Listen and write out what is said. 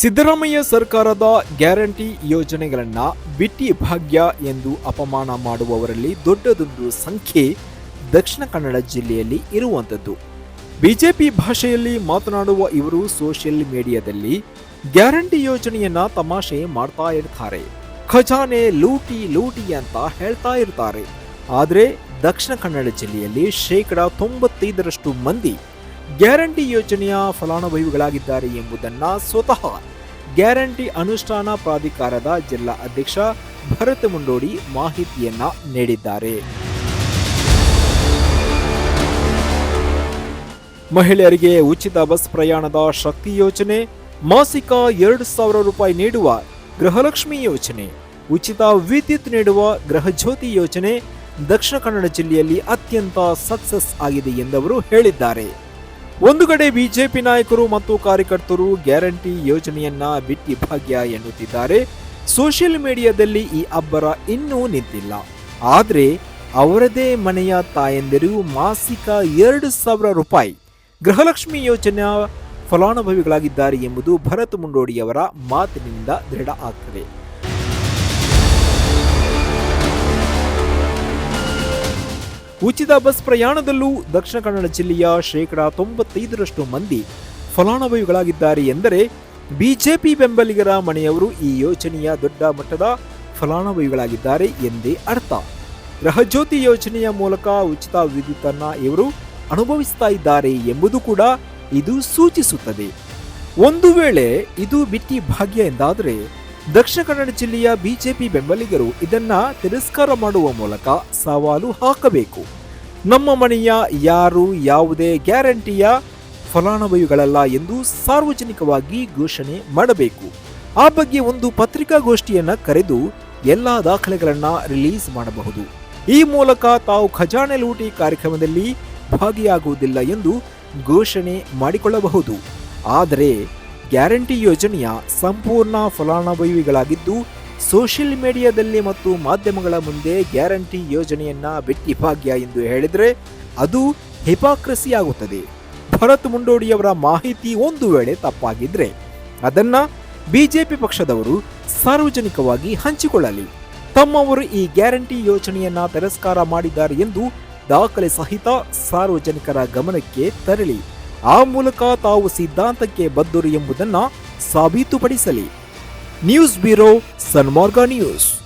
ಸಿದ್ದರಾಮಯ್ಯ ಸರ್ಕಾರದ ಗ್ಯಾರಂಟಿ ಯೋಜನೆಗಳನ್ನ ಬಿಟ್ಟಿ ಭಾಗ್ಯ ಎಂದು ಅಪಮಾನ ಮಾಡುವವರಲ್ಲಿ ದೊಡ್ಡದೊಂದು ಸಂಖ್ಯೆ ದಕ್ಷಿಣ ಕನ್ನಡ ಜಿಲ್ಲೆಯಲ್ಲಿ ಇರುವಂಥದ್ದು. ಬಿಜೆಪಿ ಭಾಷೆಯಲ್ಲಿ ಮಾತನಾಡುವ ಇವರು ಸೋಷಿಯಲ್ ಮೀಡಿಯಾದಲ್ಲಿ ಗ್ಯಾರಂಟಿ ಯೋಜನೆಯನ್ನ ತಮಾಷೆ ಮಾಡ್ತಾ ಇರ್ತಾರೆ. ಖಜಾನೆ ಲೂಟಿ ಲೂಟಿ ಅಂತ ಹೇಳ್ತಾ ಇರ್ತಾರೆ. ಆದರೆ ದಕ್ಷಿಣ ಕನ್ನಡ ಜಿಲ್ಲೆಯಲ್ಲಿ ಶೇಕಡ ತೊಂಬತ್ತೈದರಷ್ಟು ಮಂದಿ ಗ್ಯಾರಂಟಿ ಯೋಜನೆಯ ಫಲಾನುಭವಿಗಳಾಗಿದ್ದಾರೆ ಎಂಬುದನ್ನ ಸ್ವತಃ ಗ್ಯಾರಂಟಿ ಅನುಷ್ಠಾನ ಪ್ರಾಧಿಕಾರದ ಜಿಲ್ಲಾ ಅಧ್ಯಕ್ಷ ಭರತ್ ಮುಂಡೋಡಿ ಮಾಹಿತಿಯನ್ನ ನೀಡಿದ್ದಾರೆ. ಮಹಿಳೆಯರಿಗೆ ಉಚಿತ ಬಸ್ ಪ್ರಯಾಣದ ಶಕ್ತಿ ಯೋಜನೆ, ಮಾಸಿಕ ಎರಡು ಸಾವಿರ ರೂಪಾಯಿ ನೀಡುವ ಗೃಹಲಕ್ಷ್ಮಿ ಯೋಜನೆ, ಉಚಿತ ವಿದ್ಯುತ್ ನೀಡುವ ಗೃಹಜ್ಯೋತಿ ಯೋಜನೆ ದಕ್ಷಿಣ ಕನ್ನಡ ಜಿಲ್ಲೆಯಲ್ಲಿ ಅತ್ಯಂತ ಸಕ್ಸಸ್ ಆಗಿದೆ ಎಂದವರು ಹೇಳಿದ್ದಾರೆ. ಒಂದು ಕಡೆ ಬಿಜೆಪಿ ನಾಯಕರು ಮತ್ತು ಕಾರ್ಯಕರ್ತರು ಗ್ಯಾರಂಟಿ ಯೋಜನೆಯನ್ನ ಬಿಟ್ಟಿ ಭಾಗ್ಯ ಎನ್ನುತ್ತಿದ್ದಾರೆ. ಸೋಷಿಯಲ್ ಮೀಡಿಯಾದಲ್ಲಿ ಈ ಅಬ್ಬರ ಇನ್ನೂ ನಿಂತಿಲ್ಲ. ಆದರೆ ಅವರದೇ ಮನೆಯ ತಾಯಂದಿರು ಮಾಸಿಕ ಎರಡು ಸಾವಿರ ರೂಪಾಯಿ ಗೃಹಲಕ್ಷ್ಮಿ ಯೋಜನೆಯ ಫಲಾನುಭವಿಗಳಾಗಿದ್ದಾರೆ ಎಂಬುದು ಭರತ್ ಮುಂಡೋಡಿಯವರ ಮಾತಿನಿಂದ ದೃಢ ಆಗ್ತದೆ. ಉಚಿತ ಬಸ್ ಪ್ರಯಾಣದಲ್ಲೂ ದಕ್ಷಿಣ ಕನ್ನಡ ಜಿಲ್ಲೆಯ ಶೇಕಡಾ ತೊಂಬತ್ತೈದರಷ್ಟು ಮಂದಿ ಫಲಾನುಭವಿಗಳಾಗಿದ್ದಾರೆ ಎಂದರೆ ಬಿಜೆಪಿ ಬೆಂಬಲಿಗರ ಮನೆಯವರು ಈ ಯೋಜನೆಯ ದೊಡ್ಡ ಮಟ್ಟದ ಫಲಾನುಭವಿಗಳಾಗಿದ್ದಾರೆ ಎಂದೇ ಅರ್ಥ. ಗೃಹಜ್ಯೋತಿ ಯೋಜನೆಯ ಮೂಲಕ ಉಚಿತ ವಿದ್ಯುತ್ತನ್ನು ಇವರು ಅನುಭವಿಸ್ತಾ ಇದ್ದಾರೆ ಎಂಬುದು ಕೂಡ ಇದು ಸೂಚಿಸುತ್ತದೆ. ಒಂದು ವೇಳೆ ಇದು ಬಿಟ್ಟಿ ಭಾಗ್ಯ ಎಂದಾದರೆ ದಕ್ಷಿಣ ಕನ್ನಡ ಜಿಲ್ಲೆಯ ಬಿಜೆಪಿ ಬೆಂಬಲಿಗರು ಇದನ್ನ ತಿರಸ್ಕಾರ ಮಾಡುವ ಮೂಲಕ ಸವಾಲು ಹಾಕಬೇಕು. ನಮ್ಮ ಮನೆಯ ಯಾರು ಯಾವುದೇ ಗ್ಯಾರಂಟಿಯ ಫಲಾನುಭವಿಗಳಲ್ಲ ಎಂದು ಸಾರ್ವಜನಿಕವಾಗಿ ಘೋಷಣೆ ಮಾಡಬೇಕು. ಆ ಬಗ್ಗೆ ಒಂದು ಪತ್ರಿಕಾಗೋಷ್ಠಿಯನ್ನು ಕರೆದು ಎಲ್ಲ ದಾಖಲೆಗಳನ್ನ ರಿಲೀಸ್ ಮಾಡಬಹುದು. ಈ ಮೂಲಕ ತಾವು ಖಜಾನೆ ಲೂಟಿ ಕಾರ್ಯಕ್ರಮದಲ್ಲಿ ಭಾಗಿಯಾಗುವುದಿಲ್ಲ ಎಂದು ಘೋಷಣೆ ಮಾಡಿಕೊಳ್ಳಬಹುದು. ಆದರೆ ಗ್ಯಾರಂಟಿ ಯೋಜನೆಯ ಸಂಪೂರ್ಣ ಫಲಾನುಭವಿಗಳಾಗಿದ್ದು, ಸೋಷಿಯಲ್ ಮೀಡಿಯಾದಲ್ಲಿ ಮತ್ತು ಮಾಧ್ಯಮಗಳ ಮುಂದೆ ಗ್ಯಾರಂಟಿ ಯೋಜನೆಯನ್ನ ಬಿಟ್ಟಿ ಭಾಗ್ಯ ಎಂದು ಹೇಳಿದರೆ ಅದು ಹಿಪಾಕ್ರಸಿ ಆಗುತ್ತದೆ ಭರತ್ ಮುಂಡೋಡಿಯವರ ಮಾಹಿತಿ ಒಂದು ವೇಳೆ ತಪ್ಪಾಗಿದ್ರೆ ಅದನ್ನ ಬಿಜೆಪಿ ಪಕ್ಷದವರು ಸಾರ್ವಜನಿಕವಾಗಿ ಹಂಚಿಕೊಳ್ಳಲಿ. ತಮ್ಮವರು ಈ ಗ್ಯಾರಂಟಿ ಯೋಜನೆಯನ್ನ ತಿರಸ್ಕಾರ ಮಾಡಿದ್ದಾರೆ ಎಂದು ದಾಖಲೆ ಸಹಿತ ಸಾರ್ವಜನಿಕರ ಗಮನಕ್ಕೆ ತರಲಿ. ಆ ಮೂಲಕ ತಾವು ಸಿದ್ಧಾಂತಕ್ಕೆ ಬದ್ಧರು ಎಂಬುದನ್ನು ಸಾಬೀತುಪಡಿಸಲಿ. News bureau Sanmarga news.